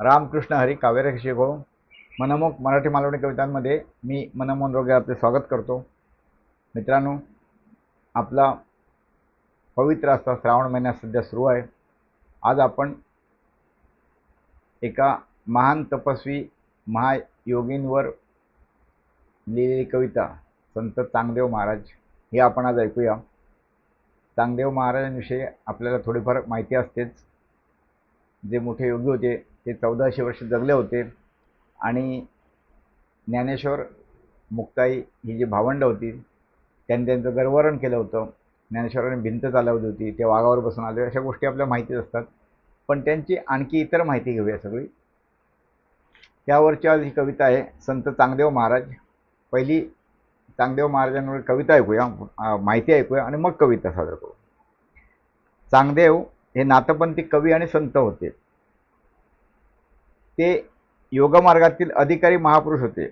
रामकृष्ण हरी काव्यरेख शिको मनमोक मराठी मालवणी कवितांमध्ये मी मनमोहन रोगे आपले स्वागत करतो. मित्रांनो आपला पवित्र असा श्रावण महिन्यात सध्या सुरू आहे. आज आपण एका महान तपस्वी महायोगींवर लिहिलेली कविता संत चांगदेव महाराज ही आपण आज ऐकूया. चांगदेव महाराजांविषयी आपल्याला थोडीफार माहिती असतेच. जे मोठे योगी होते ते चौदाशे वर्ष जगले होते. आणि ज्ञानेश्वर मुक्ताई ही जी भावंड होती त्यांनी त्यांचं गर्वरण केलं होतं. ज्ञानेश्वरांनी भिंत चालवली होती ते वाघावर बसून आले अशा गोष्टी आपल्या माहितीच असतात. पण त्यांची आणखी इतर माहिती घेऊया सगळी. त्यावरची आज ही कविता आहे संत चांगदेव महाराज. पहिली चांगदेव महाराजांवर कविता ऐकूया माहिती ऐकूया आणि मग कविता सादर करू. चांगदेव हे नातपंथी कवी आणि संत होते. ते योगमार्गातील अधिकारी महापुरुष होते.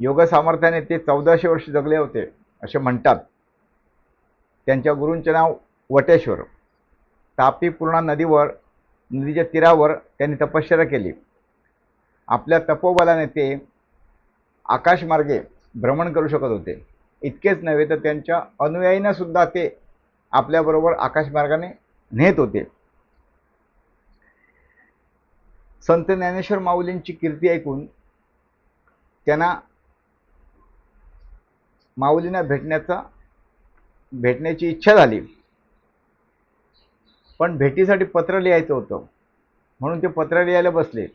योग सामर्थ्याने ते चौदाशे वर्ष जगले होते असे म्हणतात. त्यांच्या गुरूंचे नाव वटेश्वर. तापी पूर्णा नदीवर नदीच्या तीरावर त्यांनी तपश्चर्या केली. आपल्या तपोबलाने ते आकाशमार्गे भ्रमण करू शकत होते. इतकेच नव्हे तर त्यांच्या अनुयायीनंसुद्धा ते आपल्याबरोबर आकाशमार्गाने नेत होते. संत ज्ञानेश्वर माऊलींची कीर्ती ऐकून त्यांना माऊलींना भेटण्याचा भेटण्याची इच्छा झाली. पण भेटीसाठी पत्र लिहायचं होतं. म्हणून ते पत्र लिहायला बसले.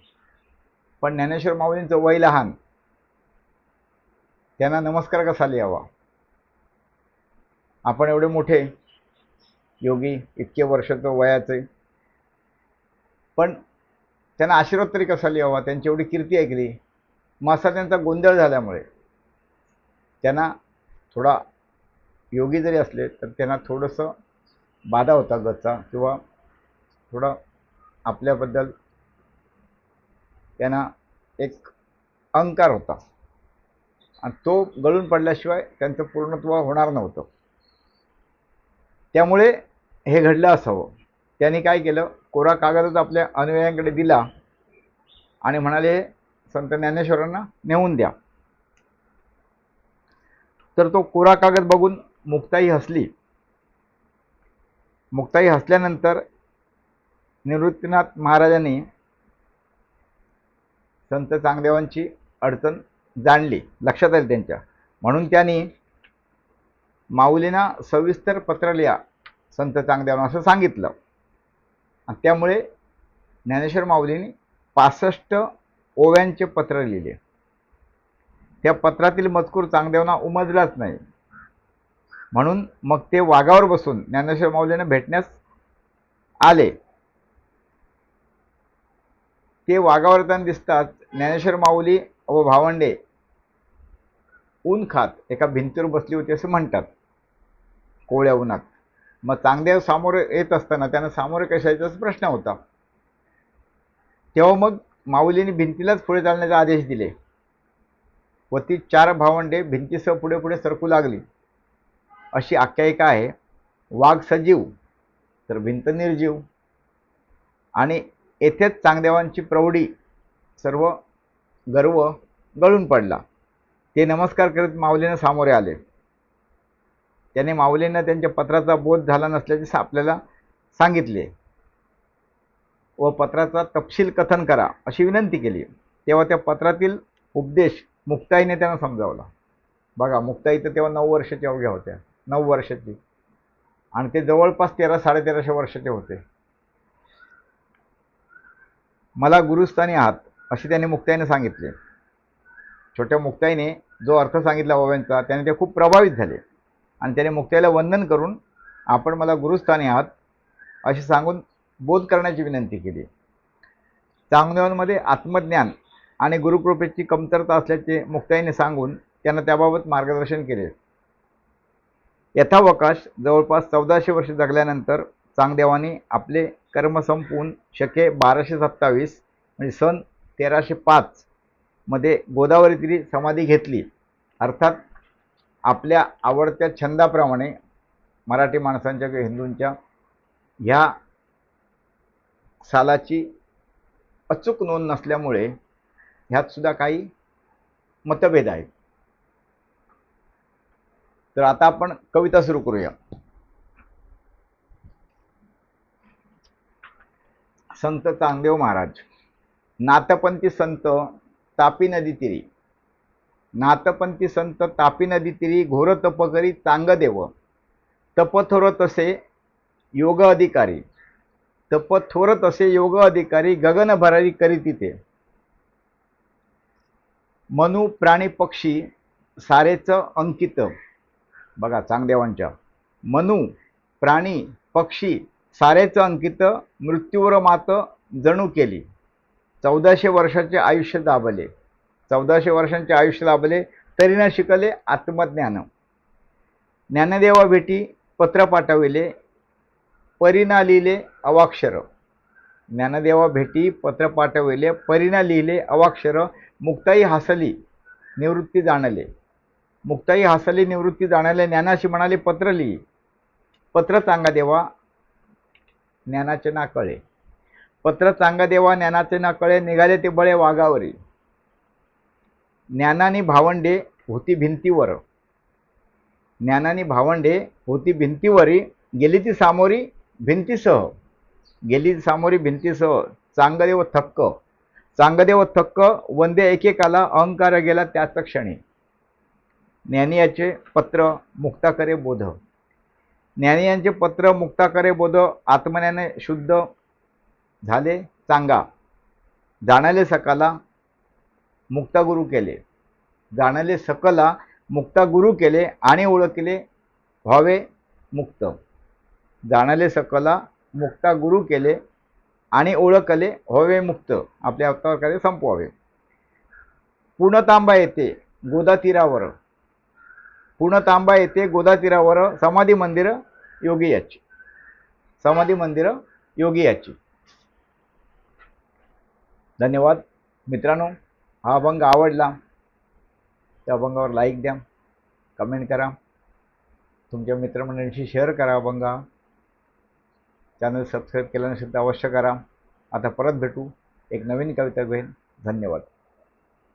पण ज्ञानेश्वर माऊलींचं वय लहान. त्यांना नमस्कार कसा लिहावा? आपण एवढे मोठे योगी इतके वर्षाचं वयाचे. पण त्यांना आशीर्वाद तरी कसा लिहावा? त्यांची एवढी कीर्ती ऐकली. मग असा त्यांचा गोंधळ झाल्यामुळे. त्यांना थोडा योगी जरी असले तर त्यांना थोडंसं बाधा होता गचा किंवा थोडा आपल्याबद्दल त्यांना एक अहंकार होता. आणि तो गळून पडल्याशिवाय त्यांचं पूर्णत्व होणार नव्हतं. त्यामुळे हे घडलं असावं. त्यांनी काय केलं? कोरा कागदच आपल्या अनुयायांकडे दिला आणि म्हणाले संत ज्ञानेश्वरांना नेऊन द्या. तर तो कोरा कागद बघून मुक्ताई हसली. मुक्ताई हसल्यानंतर निवृत्तीनाथ महाराजांनी संत चांगदेवांची अडचण जाणली. लक्षात आली त्यांच्या. म्हणून त्यांनी माऊलींना सविस्तर पत्र लिहा संत चांगदेवांना असं सांगितलं. आणि त्यामुळे ज्ञानेश्वर माऊलींनी पासष्ट ओव्यांचे पत्र लिहिले. त्या पत्रातील मजकूर चांगदेवांना उमजलाच नाही. म्हणून मग ते वाघावर बसून ज्ञानेश्वर माऊलींना भेटण्यास आले. ते वाघावर येताना दिसतात ज्ञानेश्वर माऊली व भावंडे ऊन खात एका भिंतीवर बसली होती असं म्हणतात. कोवळ्या उन्हात. मग चांगदेव सामोरे येत असताना त्यांना सामोरे कशाचाच प्रश्न होता. तेव्हा मग माऊलीने भिंतीलाच पुढे चालण्याचे आदेश दिले. व ती चार भावंडे भिंतीसह पुढे पुढे सरकू लागली. अशी आख्यायिका आहे वाघ सजीव तर भिंत निर्जीव. आणि येथेच चांगदेवांची प्रौढी सर्व गर्व गळून पडला. ते नमस्कार करीत माऊलीनं सामोरे आले. त्याने माऊलींना त्यांच्या पत्राचा बोध झाला नसल्याचे आपल्याला सांगितले. व पत्राचा तपशील कथन करा अशी विनंती केली. तेव्हा त्या पत्रातील उपदेश मुक्ताईने त्यांना समजावला. बघा मुक्ताई तर तेव्हा नऊ वर्षाच्या अवघ्या होत्या. नऊ वर्षाची. आणि ते जवळपास तेरा साडेतेराशे वर्षाचे होते. मला गुरुस्थानी आहात असे त्याने मुक्ताईने सांगितले. छोट्या मुक्ताईने जो अर्थ सांगितला बाबांचा त्याने ते खूप प्रभावित झाले. आणि त्याने मुक्त्याला वंदन करून आपण मला गुरुस्थानी आहात असे सांगून बोध करण्याची विनंती केली. चांगदेवांमध्ये आत्मज्ञान आणि गुरुकृपेची कमतरता असल्याचे मुक्ताईने सांगून त्यांना त्याबाबत मार्गदर्शन केले. यथावकाश जवळपास चौदाशे वर्ष जगल्यानंतर चांगदेवांनी आपले कर्म संपवून शके बाराशे सत्तावीस म्हणजे सन तेराशे पाचमध्ये मध्ये समाधी घेतली. अर्थात आपल्या आवडत्या छंदाप्रमाणे मराठी माणसांच्या किंवा हिंदूंच्या ह्या सालाची अचूक नोंद नसल्यामुळे ह्यात सुद्धा काही मतभेद आहेत. तर आता आपण कविता सुरू करूया. संत चांगदेव महाराज नाथपंथी संत तापी नदी तिरी. नाथपंथी संत तापी नदी तिरी घोर तप करी चांगदेव. तपथोर तसे योग अधिकारी. तपथोर तसे योग अधिकारी गगन भरारी करी तिथे. मनु प्राणी पक्षी सारेचं अंकित. बघा चांगदेवांच्या. मनु प्राणी पक्षी सारेचं अंकित मृत्यूवर मात जणू केली. चौदाशे वर्षाचे आयुष्य दाबले. चौदाशे वर्षांचे आयुष्य लाभले तरी न शिकले आत्मज्ञान. ज्ञानदेवा भेटी पत्र पाठविले परिना लिहिले अवाक्षर. ज्ञानदेवा भेटी पत्र पाठविले परिना लिहिले अवाक्षर. मुक्ताई हसली निवृत्ती जाणले. मुक्ताई हसली निवृत्ती जाणले ज्ञानाशी म्हणाले पत्र लिही. पत्र चांगा देवा ज्ञानाचे ना कळे पत्र चांगा देवा ज्ञानाचे ना कळे निघाले ते बळे वाघावरी. ज्ञानानी भावंडे होती भिंतीवर. ज्ञानानी भावंडे होती भिंतीवरी गेली ती सामोरी भिंतीसह. गेली ती सामोरी भिंतीसह चांगदेव थक्क. चांगदेव थक्क वंदे एकेकाला अहंकार गेला त्याच क्षणी. ज्ञानियाचे पत्र मुक्ताकरे बोध. ज्ञानियांचे पत्र मुक्ताकरे बोध आत्मज्ञाने शुद्ध झाले चांगा. जाणाले सकाला मुक्ता गुरु केले. जाणले सकला मुक्ता गुरु केले आणि ओळखले व्हावे मुक्त. जाणले सकला मुक्ता गुरु केले आणि ओळखले व्हावे मुक्त. आपल्या अवतारकार्य संपवावे. पूर्णतांबा येथे गोदातीरावर. पूर्णतांबा येथे गोदातीरावर समाधी मंदिर योगी याची समाधी मंदिर योगी याची धन्यवाद मित्रांनो. हा अभंग आवडला त्या अभंगावर लाईक द्या कमेंट करा. तुमच्या मित्रमंडळींशी शेअर करा अभंग चॅनल सबस्क्राईब केलं नसेल तर अवश्य करा. आता परत भेटू. एक नवीन कविता घेईन धन्यवाद.